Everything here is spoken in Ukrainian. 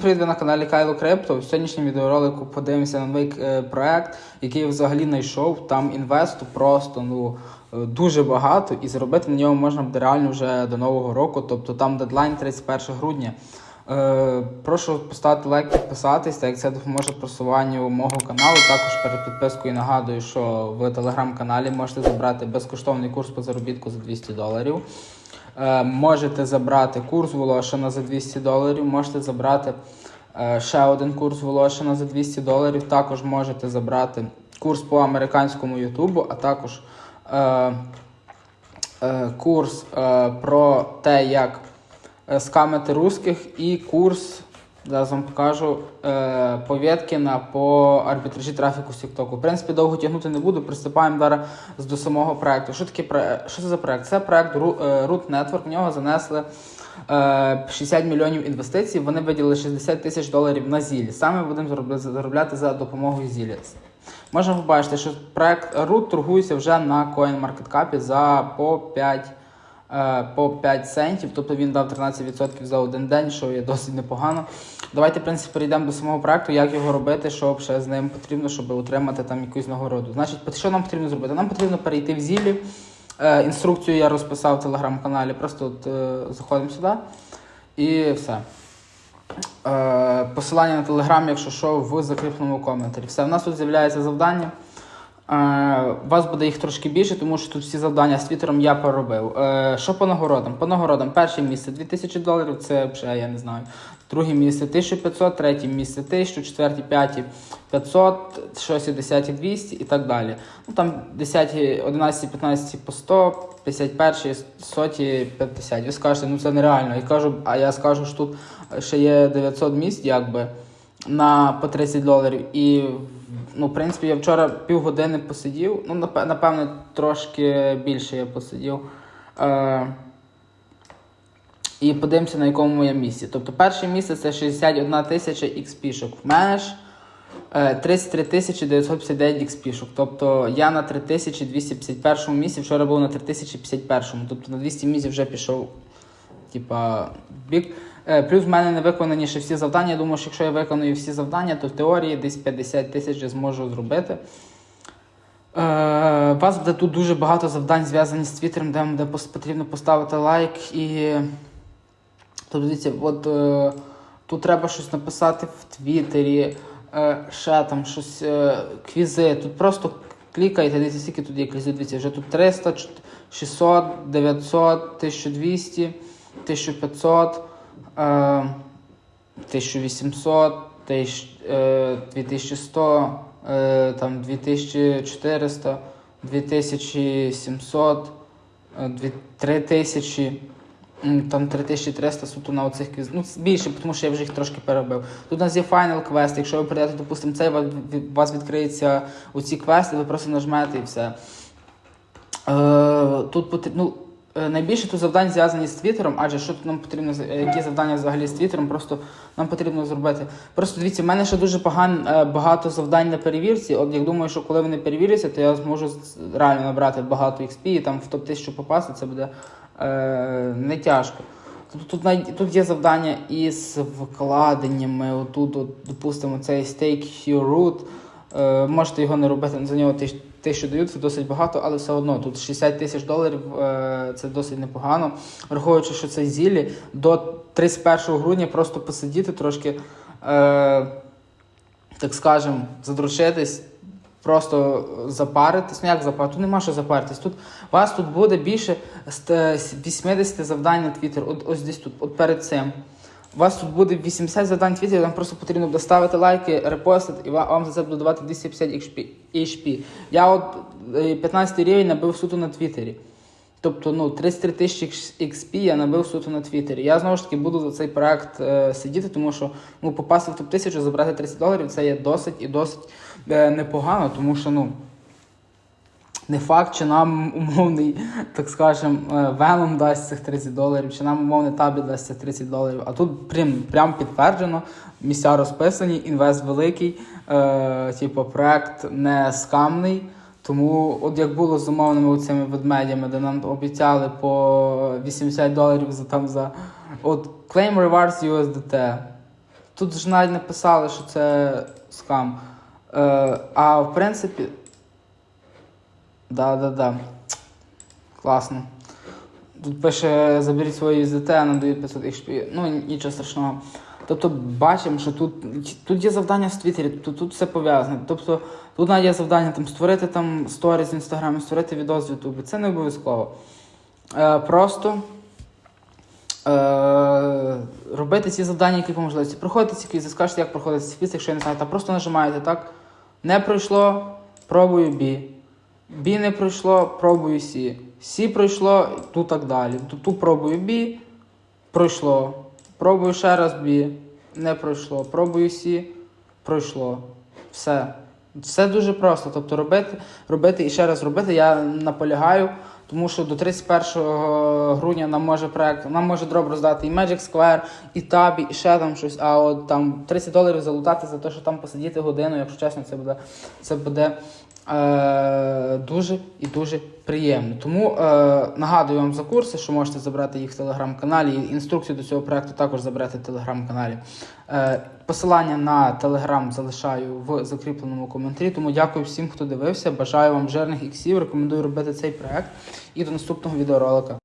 Привіт, ви на каналі Кайло Крипто. В сьогоднішньому відеоролику подивимося на новий е, проект, який я взагалі знайшов. Там інвесту просто ну е, дуже багато, і заробити на ньому можна буде реально вже до нового року. Тобто там дедлайн 31 грудня. Е, прошу поставити лайк, підписатись, так як це допоможе просуванню мого каналу. Також перед підпискою нагадую, що в телеграм-каналі можете забрати безкоштовний курс по заробітку за 200 доларів. Е, можете забрати курс Волошина за 200 доларів, можете забрати е, ще один курс Волошина за 200 доларів. Також можете забрати курс по американському Ютубу, а також курс про те, як скамити русських, і курс. Зараз вам покажу е, повідки по арбітражі трафіку з TikTok. В принципі, довго тягнути не буду. Приступаємо зараз до самого проекту. Що таке що це за проект? Це проект е, Root Network. В нього занесли е, 60 мільйонів інвестицій. Вони виділили 60 тисяч доларів на зілі. Саме будемо заробляти за допомогою зілі. Можна побачити, що проект Root торгується вже на CoinMarketCap за по 5 е, по 5 центів, тобто він дав 13% за один день, що є досить непогано. Давайте, в принципі, перейдемо до самого проекту, як його робити, що ще з ним потрібно, щоб отримати там якусь нагороду. Значить, що нам потрібно зробити? Нам потрібно перейти в зілі. Е, інструкцію я розписав в телеграм-каналі, просто от, е, заходимо сюди і все. Е, посилання на телеграм, якщо що, в закріпленому коментарі. Все, в нас тут з'являється завдання. Е, вас буде їх трошки більше, тому що тут всі завдання з твіттером я поробив. Е, що по нагородам? По нагородам перше місце 2000 доларів, це вже я не знаю. Друге місце 1500, третє місце 1000, четверте, п'яте 500, шосте, десяте 200 і так далі. Ну там 10, 11, 15 по 100, 51, соті 50. Ви скажете, ну це нереально. Я кажу, а я скажу, що тут ще є 900 місць, якби на по 30 доларів. І ну, в принципі, я вчора півгодини посидів. Ну, напе- напевно, трошки більше я посидів. Е, і подивимося, на якому я місці. Тобто, перше місце це 61 тисяча XP-шок. В мене ж е, 33 тисячі 959 XP-шок. Тобто я на 3251 місці, вчора був на 3051. Тобто на 200 місяців вже пішов типа, бік. Е, Плюс в мене не виконані ще всі завдання. Я думаю, що якщо я виконую всі завдання, то в теорії десь 50 тисяч я зможу зробити. Е, У вас буде тут дуже багато завдань зв'язані з Твіттером, де вам буде потрібно поставити лайк і. Тобто, дивіться, от е, тут треба щось написати в Твіттері, е, ще там щось, е, квізи. Тут просто клікайте, дивіться, скільки тут є квізів. Дивіться, вже тут 300, 600, 900, 1200, 1500, е, 1800, е, 2100, е, там 2400, 2700, е, 3000. Там 3300 суто на оцих квіз. Ну, більше, тому що я вже їх трошки перебив. Тут у нас є Final Quest. Якщо ви прийдете, допустимо, цей, у вас відкриється оці квести, ви просто нажмете і все. Е, тут потрібно. Ну, е, найбільше тут завдань зв'язані з Твіттером, адже що тут нам потрібно, е, які завдання взагалі з Твіттером, просто нам потрібно зробити. Просто дивіться, в мене ще дуже поган, е, багато завдань на перевірці. От як думаю, що коли вони перевіряться, то я зможу реально набрати багато XP і там в топ-1000 попасти, це буде е, не тяжко. Тут, тут, тут є завдання із вкладеннями. Отут, от, допустимо, цей Stake Your Root. Е, можете його не робити, за нього тисяч- тисячу дають, це досить багато, але все одно тут 60 тисяч доларів е, це досить непогано. Враховуючи, що це зілі, до 31 грудня просто посидіти трошки, е, так скажем, задручитись. Просто запаритись. Ну як запаритись? Тут нема що запаритись. Тут у вас тут буде більше ст- 80 завдань на Твіттер. От ось десь тут, от перед цим. У вас тут буде 80 завдань Твіттер, вам просто потрібно буде ставити лайки, репостити, і вам за це буде давати 250 HP. Я от е, 15 рівень набив суто на Твіттері. Тобто, ну, 33 тисячі XP я набив суто на Твіттері. Я знову ж таки буду за цей проект е, сидіти, тому що ну, попасти в топ-1000, забрати 30 доларів, це є досить і досить е, непогано, тому що, ну. Не факт, чи нам умовний, так скажем, Venom дасть цих 30 доларів, чи нам умовний табі дасть цих 30 доларів. А тут прям, прям підтверджено, місця розписані, інвест великий, е, типу, проект не скамний. Тому, от як було з умовними цими ведмедями, де нам обіцяли по 80 доларів за там за от Claim Rewards USDT. тут ж навіть написали, що це скам. Е, а в принципі. Да, да, да. Класно. Тут пише, заберіть свої USDT, а нам дають 500 XP. Ну, нічого страшного. Тобто бачимо, що тут, тут є завдання в Твіттері, тобто тут все пов'язане. Тобто тут навіть є завдання там, створити там сторіс в інстаграмі, створити відео з Ютубі. Це не обов'язково. Е, просто е, робити ці завдання, які по можливості. Проходите ці квізи, скажете, як проходити ці квізи, якщо я не знаю, та просто нажимаєте так. Не пройшло, пробую B. B не пройшло, пробую Сі. Сі пройшло, тут так далі. Тут пробую Бі, пройшло. Пробую ще раз Бі. не пройшло. Пробую Сі, пройшло. Все. Все дуже просто. Тобто робити, робити і ще раз робити. Я наполягаю, тому що до 31 грудня нам може проект, нам може дроб роздати і Magic Square, і Табі, і ще там щось. А от там 30 доларів залутати за те, що там посидіти годину, якщо чесно, це буде, це буде е, дуже і дуже приємно. Тому е, нагадую вам за курси, що можете забрати їх в телеграм-каналі. Інструкцію до цього проекту також забрати в телеграм-каналі. Е, посилання на телеграм залишаю в закріпленому коментарі. Тому дякую всім, хто дивився. Бажаю вам жирних іксів. Рекомендую робити цей проект. І до наступного відеоролика.